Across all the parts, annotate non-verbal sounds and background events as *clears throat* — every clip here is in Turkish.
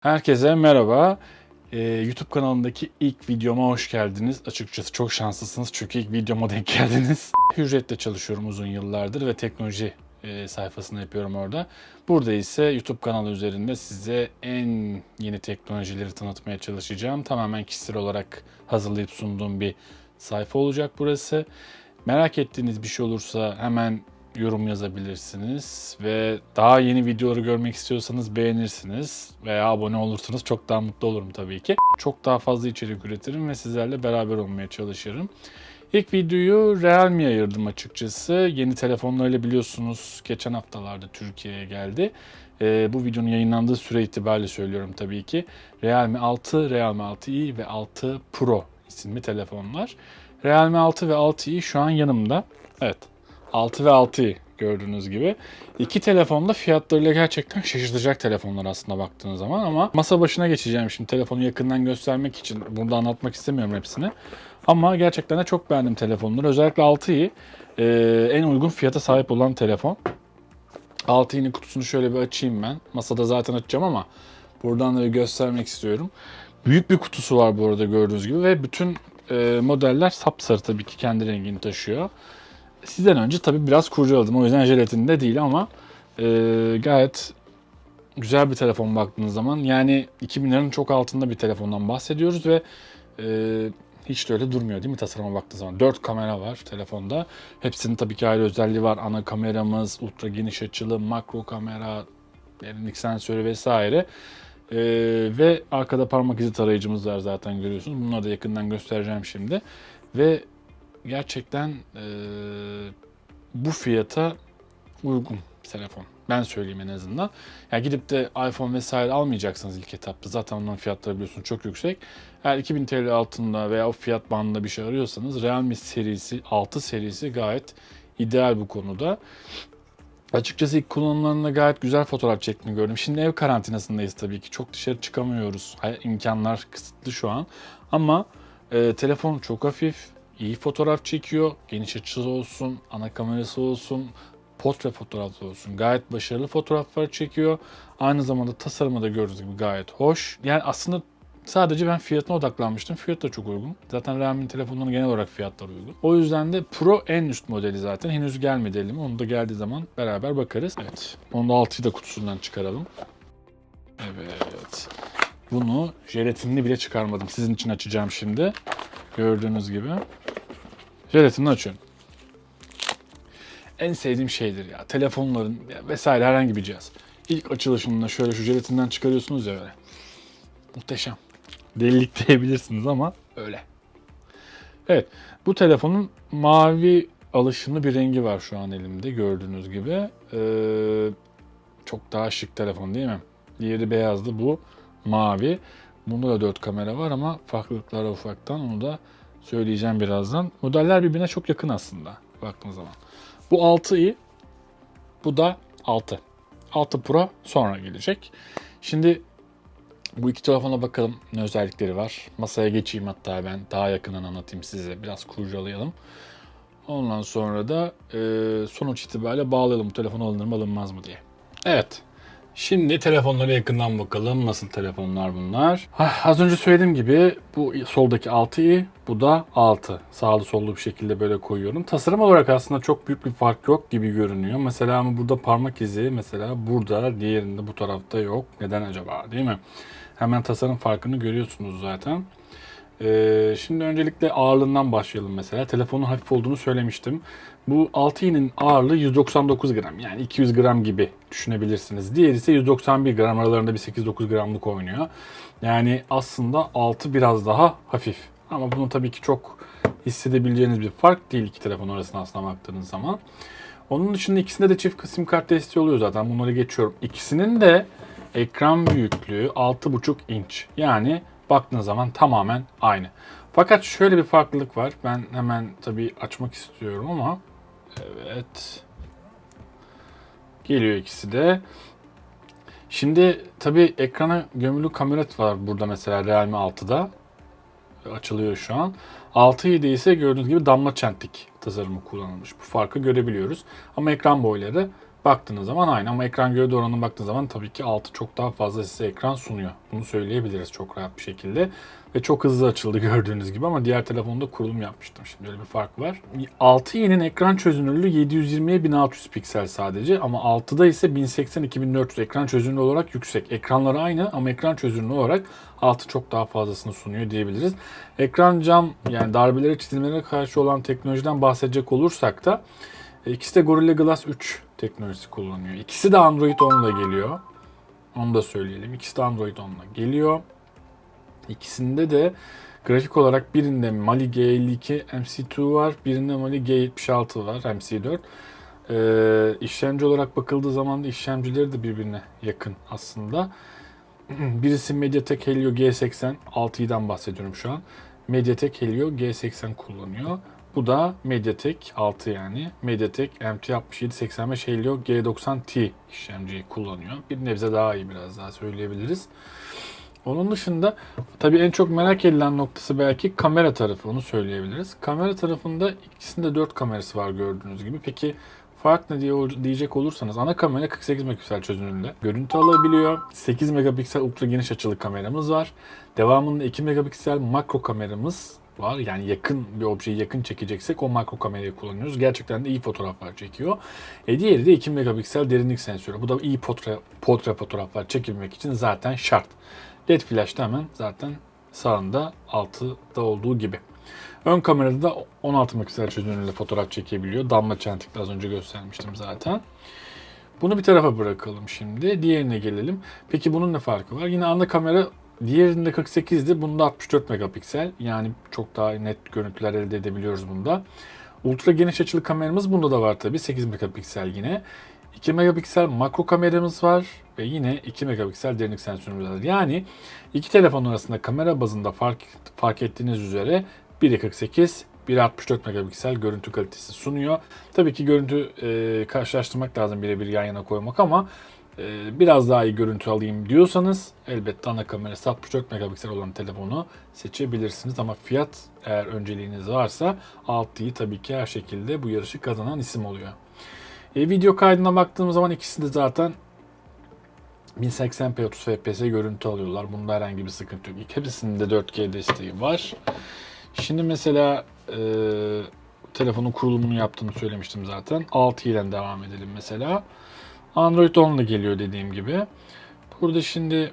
Herkese merhaba. Ee, YouTube kanalındaki ilk videoma hoş geldiniz. Açıkçası çok şanslısınız çünkü ilk videoma denk *laughs* geldiniz. Hürriyet'te çalışıyorum uzun yıllardır ve teknoloji e, sayfasını yapıyorum orada. Burada ise YouTube kanalı üzerinde size en yeni teknolojileri tanıtmaya çalışacağım. Tamamen kişisel olarak hazırlayıp sunduğum bir sayfa olacak burası. Merak ettiğiniz bir şey olursa hemen yorum yazabilirsiniz ve daha yeni videoları görmek istiyorsanız beğenirsiniz veya abone olursanız çok daha mutlu olurum tabii ki. Çok daha fazla içerik üretirim ve sizlerle beraber olmaya çalışırım. İlk videoyu Realme'ye ayırdım açıkçası. Yeni telefonlarıyla biliyorsunuz geçen haftalarda Türkiye'ye geldi. Ee, bu videonun yayınlandığı süre itibariyle söylüyorum tabii ki. Realme 6, Realme 6i ve 6 Pro isimli telefonlar. Realme 6 ve 6i şu an yanımda. Evet 6 ve 6'yı gördüğünüz gibi. İki telefonda fiyatlarıyla gerçekten şaşırtacak telefonlar aslında baktığınız zaman ama masa başına geçeceğim şimdi telefonu yakından göstermek için burada anlatmak istemiyorum hepsini. Ama gerçekten de çok beğendim telefonları. Özellikle 6'yı e, en uygun fiyata sahip olan telefon. 6'yının kutusunu şöyle bir açayım ben. Masada zaten açacağım ama buradan da bir göstermek istiyorum. Büyük bir kutusu var bu arada gördüğünüz gibi ve bütün e, modeller sapsarı tabii ki kendi rengini taşıyor. Sizden önce tabii biraz kurcaladım. O yüzden jelatinde değil ama e, gayet güzel bir telefon baktığınız zaman. Yani 2000 liranın çok altında bir telefondan bahsediyoruz ve e, hiç de öyle durmuyor değil mi tasarıma baktığınız zaman. 4 kamera var telefonda. Hepsinin tabii ki ayrı özelliği var. Ana kameramız, ultra geniş açılı, makro kamera, derinlik sensörü vesaire. Ee, ve arkada parmak izi tarayıcımız var zaten görüyorsunuz. Bunları da yakından göstereceğim şimdi. Ve gerçekten e, bu fiyata uygun telefon. Ben söyleyeyim en azından. Ya gidip de iPhone vesaire almayacaksınız ilk etapta. Zaten onların fiyatları biliyorsunuz çok yüksek. Eğer 2000 TL altında veya o fiyat bandında bir şey arıyorsanız Realme serisi 6 serisi gayet ideal bu konuda. Açıkçası ilk kullanımlarında gayet güzel fotoğraf çektiğini gördüm. Şimdi ev karantinasındayız tabii ki. Çok dışarı çıkamıyoruz. İmkanlar kısıtlı şu an. Ama e, telefon çok hafif, iyi fotoğraf çekiyor. Geniş açısı olsun, ana kamerası olsun, portre fotoğrafı olsun. Gayet başarılı fotoğraflar çekiyor. Aynı zamanda tasarımı da gördüğünüz gibi gayet hoş. Yani aslında sadece ben fiyatına odaklanmıştım. Fiyat da çok uygun. Zaten Realme'nin telefonlarının genel olarak fiyatları uygun. O yüzden de Pro en üst modeli zaten. Henüz gelmedi elime. Onu da geldiği zaman beraber bakarız. Evet. Onu da 6'yı da kutusundan çıkaralım. Evet. Bunu jelatinini bile çıkarmadım. Sizin için açacağım şimdi. Gördüğünüz gibi. Jelatinini açıyorum. En sevdiğim şeydir ya. Telefonların ya vesaire herhangi bir cihaz. İlk açılışında şöyle şu jelatinden çıkarıyorsunuz ya böyle. Muhteşem. Delilik diyebilirsiniz ama öyle. Evet. Bu telefonun mavi alışımlı bir rengi var şu an elimde gördüğünüz gibi. Ee, çok daha şık telefon değil mi? Diğeri beyazdı bu mavi. Bunda da 4 kamera var ama farklılıklar ufaktan onu da söyleyeceğim birazdan. Modeller birbirine çok yakın aslında baktığınız zaman. Bu 6i bu da 6. 6 Pro sonra gelecek. Şimdi bu iki telefona bakalım ne özellikleri var. Masaya geçeyim hatta ben daha yakından anlatayım size. Biraz kurcalayalım. Ondan sonra da e, sonuç itibariyle bağlayalım bu telefon alınır mı alınmaz mı diye. Evet. Şimdi telefonlara yakından bakalım. Nasıl telefonlar bunlar? Ah, az önce söylediğim gibi bu soldaki 6i, bu da 6. Sağlı sollu bir şekilde böyle koyuyorum. Tasarım olarak aslında çok büyük bir fark yok gibi görünüyor. Mesela ama burada parmak izi mesela burada, diğerinde bu tarafta yok. Neden acaba değil mi? Hemen tasarım farkını görüyorsunuz zaten. Ee, şimdi öncelikle ağırlığından başlayalım mesela. Telefonun hafif olduğunu söylemiştim. Bu 6i'nin ağırlığı 199 gram yani 200 gram gibi düşünebilirsiniz. Diğeri ise 191 gram aralarında bir 8-9 gramlık oynuyor. Yani aslında 6 biraz daha hafif. Ama bunu tabii ki çok hissedebileceğiniz bir fark değil iki telefon arasında aslında baktığınız zaman. Onun dışında ikisinde de çift sim kart desteği oluyor zaten. Bunları geçiyorum. İkisinin de ekran büyüklüğü 6,5 inç. Yani baktığınız zaman tamamen aynı. Fakat şöyle bir farklılık var. Ben hemen tabii açmak istiyorum ama evet. Geliyor ikisi de. Şimdi tabii ekrana gömülü kamera var burada mesela Realme 6'da. Açılıyor şu an. 6'yı ise gördüğünüz gibi damla çentik tasarımı kullanılmış. Bu farkı görebiliyoruz. Ama ekran boyları baktığınız zaman aynı ama ekran gövde oranına baktığınız zaman tabii ki 6 çok daha fazla size ekran sunuyor. Bunu söyleyebiliriz çok rahat bir şekilde. Ve çok hızlı açıldı gördüğünüz gibi ama diğer telefonda kurulum yapmıştım. Şimdi öyle bir fark var. 6i'nin ekran çözünürlüğü 720'ye 1600 piksel sadece ama 6'da ise 1080-2400 ekran çözünürlüğü olarak yüksek. Ekranları aynı ama ekran çözünürlüğü olarak 6 çok daha fazlasını sunuyor diyebiliriz. Ekran cam yani darbelere çizilmelere karşı olan teknolojiden bahsedecek olursak da ikisi de Gorilla Glass 3 teknolojisi kullanıyor. İkisi de Android 10 ile geliyor. Onu da söyleyelim. İkisi de Android 10 ile geliyor. İkisinde de grafik olarak birinde Mali G52 MC2 var, birinde Mali G76 var MC4. Ee, işlemci olarak bakıldığı zaman da işlemcileri de birbirine yakın aslında. *clears throat* Birisi MediaTek Helio G80, 6i'den bahsediyorum şu an. MediaTek Helio G80 kullanıyor. Bu da MediaTek 6 yani. MediaTek MT6785 Helio G90T işlemciyi kullanıyor. Bir nebze daha iyi biraz daha söyleyebiliriz. Onun dışında tabii en çok merak edilen noktası belki kamera tarafı onu söyleyebiliriz. Kamera tarafında ikisinde 4 kamerası var gördüğünüz gibi. Peki fark ne diye diyecek olursanız ana kamera 48 megapiksel çözünürlüğünde. Görüntü alabiliyor. 8 megapiksel ultra geniş açılı kameramız var. Devamında 2 megapiksel makro kameramız var. Yani yakın bir objeyi yakın çekeceksek o makro kamerayı kullanıyoruz. Gerçekten de iyi fotoğraflar çekiyor. E diğeri de 2 megapiksel derinlik sensörü. Bu da iyi portre, portre fotoğraflar çekilmek için zaten şart. LED flash da hemen zaten sağında 6'da olduğu gibi. Ön kamerada da 16 megapiksel çözünürlüğüyle fotoğraf çekebiliyor. Damla çentikle az önce göstermiştim zaten. Bunu bir tarafa bırakalım şimdi. Diğerine gelelim. Peki bunun ne farkı var? Yine ana kamera diğerinde 48'di. Bunda 64 megapiksel. Yani çok daha net görüntüler elde edebiliyoruz bunda. Ultra geniş açılı kameramız bunda da var tabi. 8 megapiksel yine. 2 megapiksel makro kameramız var ve yine 2 megapiksel derinlik sensörümüz var. Yani iki telefon arasında kamera bazında fark, fark ettiğiniz üzere biri 48, biri 64 megapiksel görüntü kalitesi sunuyor. Tabii ki görüntü e, karşılaştırmak lazım birebir yan yana koymak ama biraz daha iyi görüntü alayım diyorsanız elbette ana kamerası 64 megapiksel olan telefonu seçebilirsiniz. Ama fiyat eğer önceliğiniz varsa 6'yı tabii ki her şekilde bu yarışı kazanan isim oluyor. E, video kaydına baktığımız zaman ikisi de zaten 1080p 30 fps görüntü alıyorlar. Bunda herhangi bir sıkıntı yok. Hepsinde 4K desteği var. Şimdi mesela e, telefonun kurulumunu yaptığını söylemiştim zaten. 6 ile devam edelim mesela. Android 10 ile geliyor dediğim gibi. Burada şimdi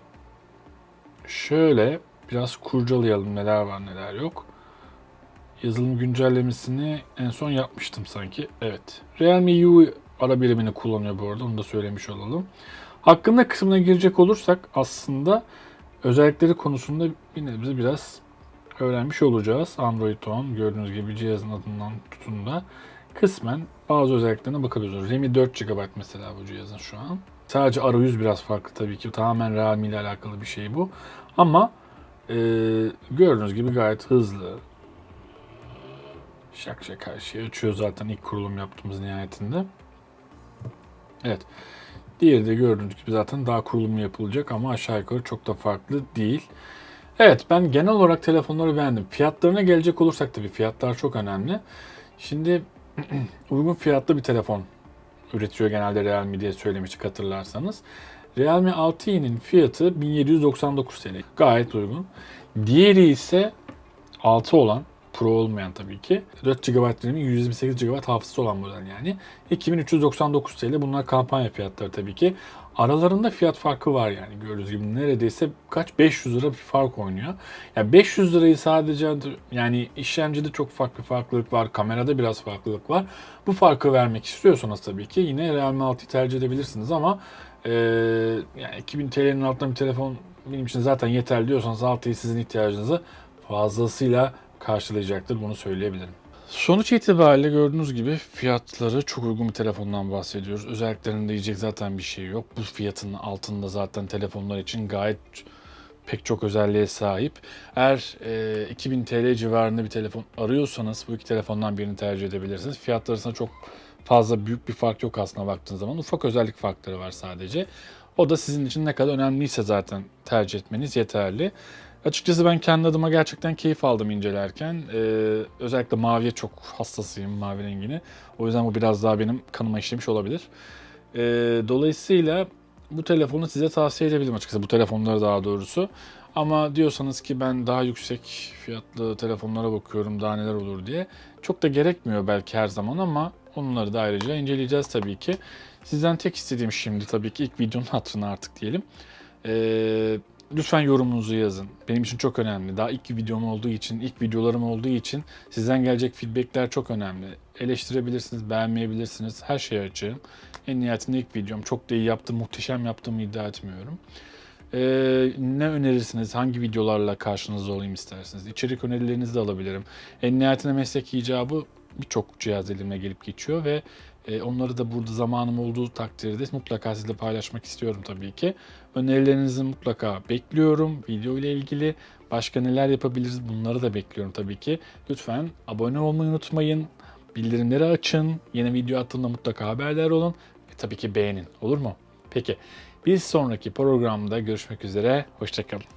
şöyle biraz kurcalayalım neler var neler yok. Yazılım güncellemesini en son yapmıştım sanki. Evet. Realme U ara birimini kullanıyor bu arada. Onu da söylemiş olalım. Hakkında kısmına girecek olursak aslında özellikleri konusunda bir nebze biraz öğrenmiş olacağız. Android 10 gördüğünüz gibi cihazın adından tutun da kısmen bazı özelliklerine bakabiliyoruz. RAM'i 4 GB mesela bu cihazın şu an. Sadece arayüz biraz farklı tabii ki. Tamamen Realme ile alakalı bir şey bu. Ama e, gördüğünüz gibi gayet hızlı. Şak şak her şeyi açıyor zaten ilk kurulum yaptığımız nihayetinde. Evet. Diğeri de gördüğünüz gibi zaten daha kurulumu yapılacak ama aşağı yukarı çok da farklı değil. Evet ben genel olarak telefonları beğendim. Fiyatlarına gelecek olursak tabii fiyatlar çok önemli. Şimdi *clears throat* uygun fiyatlı bir telefon üretiyor genelde Realme diye söylemiştik hatırlarsanız. Realme 6i'nin fiyatı 1799 TL. Gayet uygun. Diğeri ise 6 olan Pro olmayan tabii ki. 4 GB RAM'i 128 GB hafızası olan model yani. 2399 TL. Bunlar kampanya fiyatları tabii ki. Aralarında fiyat farkı var yani gördüğünüz gibi neredeyse kaç 500 lira bir fark oynuyor. Yani 500 lirayı sadece yani işlemcide çok farklı farklılık var, kamerada biraz farklılık var. Bu farkı vermek istiyorsanız tabii ki yine Realme 6'yı tercih edebilirsiniz ama e, yani 2000 TL'nin altında bir telefon benim için zaten yeterli diyorsanız 6'yı sizin ihtiyacınızı fazlasıyla karşılayacaktır. Bunu söyleyebilirim. Sonuç itibariyle gördüğünüz gibi fiyatları çok uygun bir telefondan bahsediyoruz. Özelliklerinde diyecek zaten bir şey yok. Bu fiyatın altında zaten telefonlar için gayet pek çok özelliğe sahip. Eğer e, 2000 TL civarında bir telefon arıyorsanız bu iki telefondan birini tercih edebilirsiniz. Fiyatları arasında çok fazla büyük bir fark yok aslında baktığınız zaman. Ufak özellik farkları var sadece. O da sizin için ne kadar önemliyse zaten tercih etmeniz yeterli. Açıkçası ben kendi adıma gerçekten keyif aldım incelerken. Ee, özellikle maviye çok hassasıyım, mavi rengini. O yüzden bu biraz daha benim kanıma işlemiş olabilir. Ee, dolayısıyla bu telefonu size tavsiye edebilirim açıkçası. Bu telefonları daha doğrusu. Ama diyorsanız ki ben daha yüksek fiyatlı telefonlara bakıyorum daha neler olur diye. Çok da gerekmiyor belki her zaman ama onları da ayrıca inceleyeceğiz tabii ki. Sizden tek istediğim şimdi tabii ki ilk videonun hatırına artık diyelim. Ee, lütfen yorumunuzu yazın. Benim için çok önemli. Daha ilk videom olduğu için, ilk videolarım olduğu için sizden gelecek feedbackler çok önemli. Eleştirebilirsiniz, beğenmeyebilirsiniz. Her şeye açığım. En nihayetinde ilk videom. Çok da iyi yaptım, muhteşem yaptığımı iddia etmiyorum. Ee, ne önerirsiniz? Hangi videolarla karşınızda olayım isterseniz? İçerik önerilerinizi de alabilirim. En nihayetinde meslek icabı birçok cihaz elime gelip geçiyor ve e, onları da burada zamanım olduğu takdirde mutlaka sizle paylaşmak istiyorum tabii ki. Önerilerinizi mutlaka bekliyorum. Video ile ilgili başka neler yapabiliriz bunları da bekliyorum tabii ki. Lütfen abone olmayı unutmayın. Bildirimleri açın. Yeni video attığımda mutlaka haberdar olun. Ve tabii ki beğenin. Olur mu? Peki. Bir sonraki programda görüşmek üzere. Hoşçakalın.